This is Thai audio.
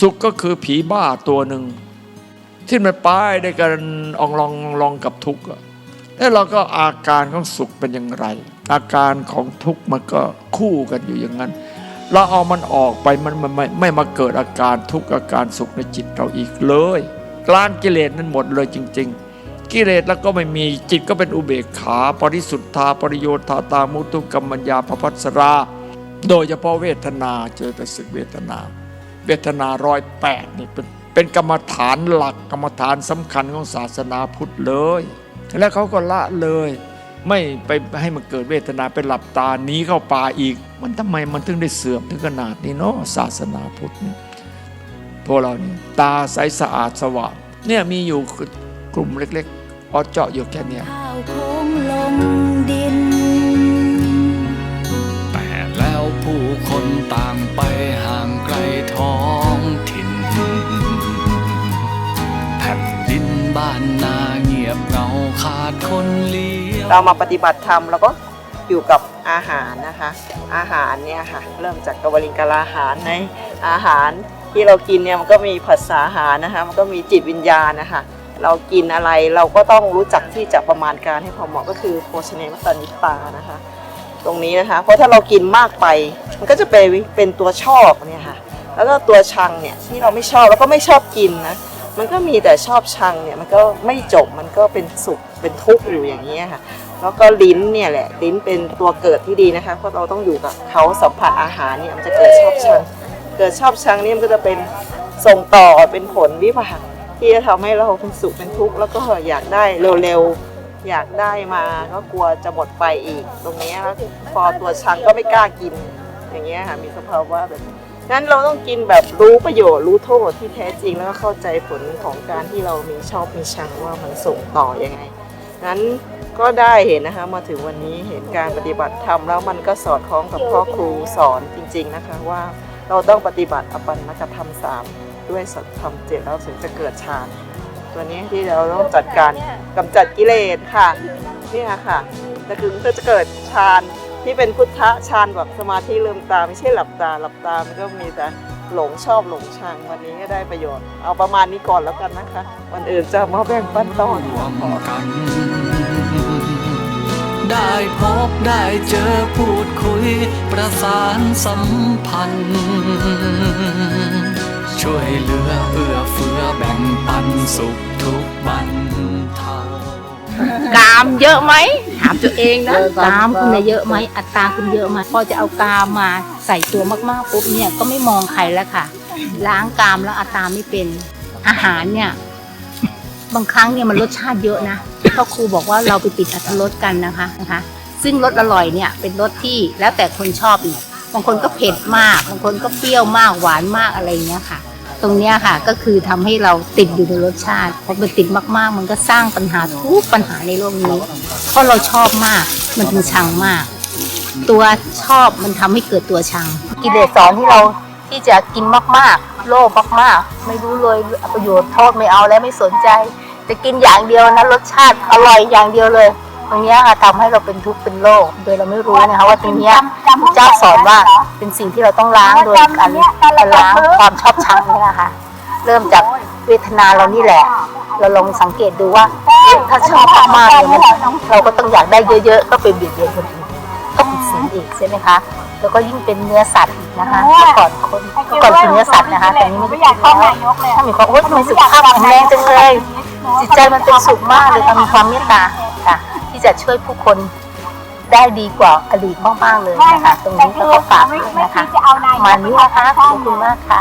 สุขก็คือผีบ้าตัวหนึ่ง ที่มันป้ายได้กันองลองลองกับทุกข์แล้วเราก็อาการของสุขเป็นอย่างไร อาการของทุกข์มันก็คู่กันอยู่อย่างนั้น เราเอามันออกไปมันมันไม่ไม่มาเกิดอาการทุกข์อาการสุขในจิตเราอีกเลยกลานกิเลสนั้นหมดเลยจริง ๆกิเลสแล้วก็ไม่มีจิตก็เป็นอุเบกขาปริสุทธาปริโยธาตามุตุกรรมัญญาภพัสรา โดยเฉพาะเวทนาเจอแต่สึกเวทนา เวทนาร้อยแปดนี่เป็นเป็นกรรมฐานหลักกรรมฐานสำคัญของศาสนาพุทธเลย แล้วเขาก็ละเลย ไม่ไปให้มันเกิดเวทนาเป็นหลับตาหนีเข้าป่าอีก มันทำไมมันถึงได้เสื่อมถึงขนาดนี้เนาะศาสนาพุทธเนี่ยพวกเรานี่ตาใสสะอาดสว่างเนี่ยมีอยู่กลุ่มเล็กๆออเจาะอยู่แค่เนี้ย บเงาขาดคนเลี้ยงเรามาปฏิบัติธรรมเราก็อยู่กับอาหารนะคะ อาหารเนี่ยค่ะ เริ่มจากกวลิงกาลาอาหารในอาหารที่เรากินเนี่ยมันก็มีภาษาอาหารนะคะ มันก็มีจิตวิญญาณนะคะเรากินอะไรเราก็ต้องรู้จักที่จะประมาณการให้พอเหมาะก็คือโภชเนมตันยิตานะคะ ตรงนี้นะคะ เพราะถ้าเรากินมากไป มันก็จะเป็นเป็นตัวชอบเนี่ยค่ะแล้วก็ตัวชังเนี่ยที่เราไม่ชอบแล้วก็ไม่ชอบกินนะ มันก็มีแต่ชอบชังเนี่ยมันก็ไม่จบมันก็เป็นสุขเป็นทุกข์อยู่อย่างนี้ค่ะ แล้วก็ลิ้นเนี่ยแหละลิ้นเป็นตัวเกิดที่ดีนะคะเพราะเราต้องอยู่กับเขาสัมผัสอาหารเนี่ยมันจะเกิดชอบชัง เกิดชอบชังนี่มันก็จะเป็นส่งต่อเป็นผลวิบากที่จะทำให้เราเป็นสุขเป็นทุกข์แล้วก็อยากได้เร็วๆอยากได้มาก็กลัวจะหมดไปอีกตรงนี้แล้วพอตัวชังก็ไม่กล้ากินอย่างเงี้ยค่ะมีสภาวะแบบ นี้นั้นเราต้องกินแบบรู้ประโยชน์รู้โทษที่แท้จริงแล้วก็เข้าใจผลของการที่เรามีชอบมีชังว่ามันส่งต่อยังไงนั้นก็ได้เห็นนะคะมาถึงวันนี้เห็นการปฏิบัติธรรมแล้วมันก็สอดคล้องกับพ่อครูสอนจริง ๆนะคะว่าเราต้องปฏิบัติอปันนักธรรมสามด้วยสัตธรรมเจ็ดแล้วถึงจะเกิดฌานตัวนี้ที่เราต้องจัดการกำจัดกิเลสค่ะ เนี่ยค่ะแต่ถึงจะเกิดฌาน ที่เป็นพุทธะฌานแบบสมาธิลืมตาไม่ใช่หลับตาหลับตามันก็มีแต่หลงชอบหลงชังวันนี้ก็ได้ประโยชน์ เอาประมาณนี้ก่อนแล้วกันนะคะวันอื่นจะมาแบ่งปันต่อรวมกัน ได้พบได้เจอพูดคุย ประสานสัมพันธ์ ช่วยเหลือเอื้อเฟื้อแบ่งปันสุขทุกบรรเทากามเยอะไหมามตัวเองนะกามคุณน่ะเยอะไหมอัตราคุณเยอะไหมพอจะเอากามมาใส่ตัวมากๆปุ๊บเนี่ยก็ไม่มองใครแล้วค่ะ ล้างกามแล้วอัตราไม่เป็นอาหารเนี่ยบางครั้งเนี่ยมันรสชาติเยอะนะพ่อครูบอกว่าเราไปติดอัตรสกันนะคะนะคะ ซึ่งรสอร่อยเนี่ยเป็นรสที่แล้วแต่คนชอบอีกบางคนก็เผ็ดมากบางคนก็เปรี้ยวมากหวานมากอะไรอย่างเงี้ยค่ะต รงเนี้ยค่ะ ก็คือทำให้เราติดอยู่ในรสชาติพอมันติดมากๆ มันก็สร้างปัญหาทุกปัญหาในโลกนี้เพราะเราชอบมากมันถึงชังมาก ตัวชอบมันทำให้เกิดตัวชัง กิเลสสอนที่เราที่จะกินมากๆ โลภมากๆ ไม่รู้เลยประโยชน์โทษไม่เอาแล้วไม่สนใจ จะกินอย่างเดียวนะรสชาติอร่อยอย่างเดียวเลยตรงนี้ค่ะทำให้เราเป็นทุกข์เป็นโรคโดยเราไม่รู้นะคะว่าตรงนี้ยพระเจ้าสอนว่า เป็นสิ่งที่เราต้องล้างโดยการการล้างความชอบชังนี่นะคะเริ่มจากเวทนาเรานี่แหละ เราลองสังเกตดูว่าเอ๊ะถ้าชอบมากๆเลยมันเราก็ต้องอยากได้เยอะๆ ก็เป็นเบียดเบียนคนอื่นก็ผิดศีลอีกใช่ไหมคะ แล้วก็ยิ่งเป็นเนื้อสัตว์อีกนะคะเมื่อก่อนคนเมื่อก่อนกินเนื้อสัตว์นะคะแต่นี้ไม่ได้กินแล้วถ้ามีความว่าทำไมสุขภาพแข็งแรงจังเลยจิตใจมันเป็นสุขมากเลยค่ะมีความเมตตาค่ะ ที่จะช่วยผู้คน ได้ดีกว่าอดีตมากๆเลยนะคะตรงนี้ก็ขอฝากด้วยนะคะมานี้นะคะขอบคุณมากค่ะ